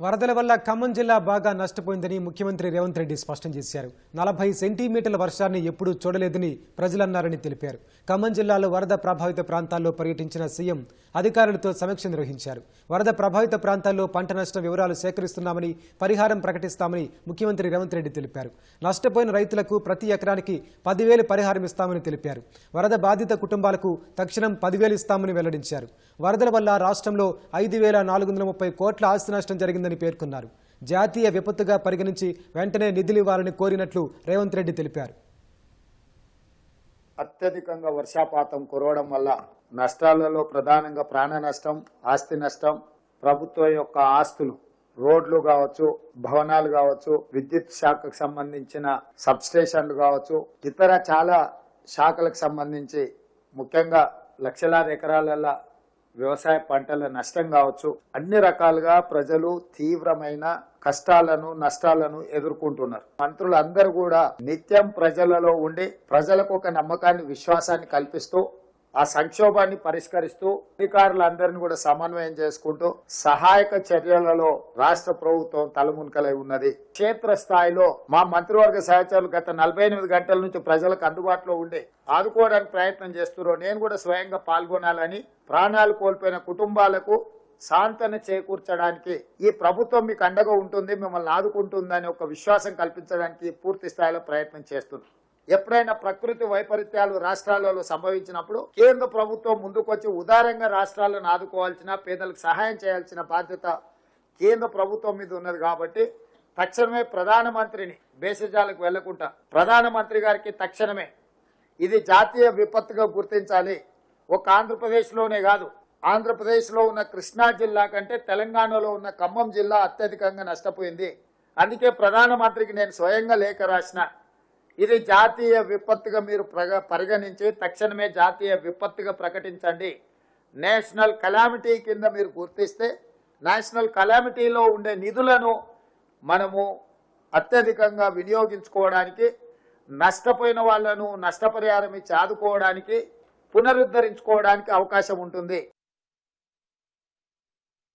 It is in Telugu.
వరదల వల్ల ఖమ్మం జిల్లా బాగా నష్టపోయిందని ముఖ్యమంత్రి రేవంత్ రెడ్డి స్పష్టం చేశారు. నలభై సెంటీమీటర్ల వర్షాన్ని ఎప్పుడూ చూడలేదని ప్రజలన్నారని తెలిపారు. ఖమ్మం జిల్లాలో వరద ప్రభావిత ప్రాంతాల్లో పర్యటించిన సీఎం అధికారులతో సమీక్ష నిర్వహించారు. వరద ప్రభావిత ప్రాంతాల్లో పంట నష్టం వివరాలు సేకరిస్తున్నామని పరిహారం ప్రకటిస్తామని ముఖ్యమంత్రి రేవంత్ రెడ్డి తెలిపారు. నష్టపోయిన రైతులకు ప్రతి ఎకరానికి పదివేలు పరిహారం ఇస్తామని తెలిపారు. వరద బాధిత కుటుంబాలకు తక్షణం పదివేలు ఇస్తామని వెల్లడించారు. వరదల వల్ల రాష్ట్రంలో ఐదు వేల నాలుగు వందల ముప్పై కోట్ల ఆస్తి నష్టం జరిగిందని పేర్కొన్నారు. జాతీయ విపత్తుగా పరిగణించి వెంటనే నిధులు ఇవ్వాలని కోరినట్లు రేవంత్ రెడ్డి తెలిపారు. అత్యధికంగా వర్షాపాతం కురవడం వల్ల నష్టాలలో ప్రధానంగా ప్రాణ నష్టం ఆస్తి నష్టం ప్రభుత్వం యొక్క ఆస్తులు రోడ్లు కావచ్చు భవనాలు కావచ్చు విద్యుత్ శాఖకు సంబంధించిన సబ్స్టేషన్లు కావచ్చు ఇతర చాలా శాఖలకు సంబంధించి ముఖ్యంగా లక్షలాది ఎకరాలలో వ్యవసాయ పంటల నష్టం కావచ్చు అన్ని రకాలుగా ప్రజలు తీవ్రమైన కష్టాలను నష్టాలను ఎదుర్కొంటున్నారు. మంత్రులందరూ కూడా నిత్యం ప్రజలలో ఉండి ప్రజలకు ఒక నమ్మకాన్ని విశ్వాసాన్ని కల్పిస్తూ ఆ సంక్షోభాన్ని పరిష్కరిస్తూ అధికారులందరినీ కూడా సమన్వయం చేసుకుంటూ సహాయక చర్యలలో రాష్ట్ర ప్రభుత్వం తలమునకలై ఉన్నది. క్షేత్ర స్థాయిలో మా మంత్రివర్గ సహచరులు గత నలభై ఎనిమిది గంటల నుంచి ప్రజలకు అందుబాటులో ఉండి ఆదుకోవడానికి ప్రయత్నం చేస్తున్నారు. నేను కూడా స్వయంగా పాల్గొనాలని ప్రాణాలు కోల్పోయిన కుటుంబాలకు సాంతన చేకూర్చడానికి ఈ ప్రభుత్వం మీకు అండగా ఉంటుంది మిమ్మల్ని ఆదుకుంటుందని ఒక విశ్వాసం కల్పించడానికి పూర్తి స్థాయిలో ప్రయత్నం చేస్తుంది ఎప్పుడైనా ప్రకృతి వైపరీత్యాలు రాష్ట్రాలలో సంభవించినప్పుడు కేంద్ర ప్రభుత్వం ముందుకొచ్చి ఉదారంగా రాష్ట్రాలను ఆదుకోవాల్సిన పేదలకు సహాయం చేయాల్సిన బాధ్యత కేంద్ర ప్రభుత్వం మీద ఉన్నది కాబట్టి తక్షణమే ప్రధానమంత్రిని భేషజాలకు వెళ్ళకుండా ప్రధానమంత్రి గారికి తక్షణమే ఇది జాతీయ విపత్తుగా గుర్తించాలి. ఒక ఆంధ్రప్రదేశ్లోనే కాదు ఆంధ్రప్రదేశ్లో ఉన్న కృష్ణా జిల్లా కంటే తెలంగాణలో ఉన్న ఖమ్మం జిల్లా అత్యధికంగా నష్టపోయింది. అందుకే ప్రధానమంత్రికి నేను స్వయంగా లేఖ రాసిన ఇది జాతీయ విపత్తుగా మీరు ప్రగ పరిగణించి తక్షణమే జాతీయ విపత్తుగా ప్రకటించండి. నేషనల్ కలామిటీ కింద మీరు గుర్తిస్తే నేషనల్ కలామిటీలో ఉండే నిధులను మనము అత్యధికంగా వినియోగించుకోవడానికి నష్టపోయిన వాళ్ళను నష్టపరిహారం ఇచ్చి ఆదుకోవడానికి పునరుద్ధరించుకోవడానికి అవకాశం ఉంటుంది.